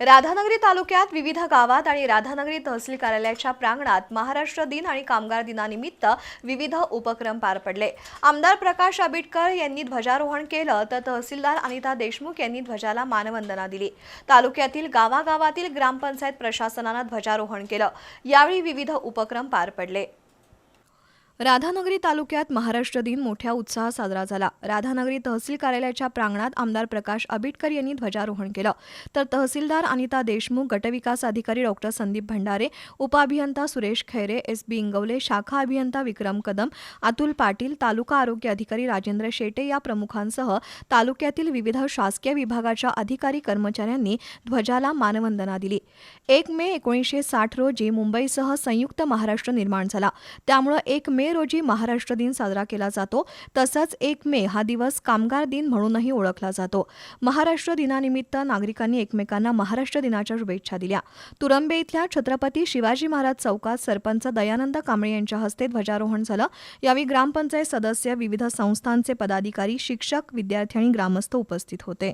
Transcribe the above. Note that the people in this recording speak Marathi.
राधानगरी तालुक्यात विविध गावात आणि राधानगरी तहसील कार्यालयाच्या प्रांगणात महाराष्ट्र दिन आणि कामगार दिनानिमित्त विविध उपक्रम पार पडले. आमदार प्रकाश आबिटकर यांनी ध्वजारोहण केलं तर तहसीलदार अनिता देशमुख यांनी ध्वजाला मानवंदना दिली. तालुक्यातील गावागावातील ग्रामपंचायत प्रशासनानं ध्वजारोहण केलं. यावेळी विविध उपक्रम पार पडले. राधानगरी तालुक्यात महाराष्ट्र दिन मोठ्या उत्साहात साजरा झाला. राधानगरी तहसील कार्यालयाच्या प्रांगणात आमदार प्रकाश आबिटकर यांनी ध्वजारोहण केलं. तर तहसीलदार अनिता देशमुख गटविकास अधिकारी डॉक्टर संदीप भंडारे उपअभियंता सुरेश खैरे एस बी इंगवले शाखा अभियंता विक्रम कदम अतुल पाटील तालुका आरोग्य अधिकारी राजेंद्र शेटे या प्रमुखांसह तालुक्यातील विविध शासकीय विभागाच्या अधिकारी कर्मचाऱ्यांनी ध्वजाला मानवंदना दिली. एक मे एकोणीसशे साठ रोजी मुंबईसह संयुक्त महाराष्ट्र निर्माण झाला. त्यामुळं एक मे मे रोजी महाराष्ट्र दिन साजरा केला जातो. तसंच एक मे हा दिवस कामगार दिन म्हणूनही ओळखला जातो. महाराष्ट्र दिनानिमित्त नागरिकांनी एकमेकांना महाराष्ट्र दिनाच्या शुभेच्छा दिल्या. तुरंबे इथल्या छत्रपती शिवाजी महाराज चौकात सरपंच दयानंद कांबळे यांच्या हस्ते ध्वजारोहण झालं. यावेळी ग्रामपंचायत सदस्य विविध संस्थांचे पदाधिकारी शिक्षक विद्यार्थी आणि ग्रामस्थ उपस्थित होते.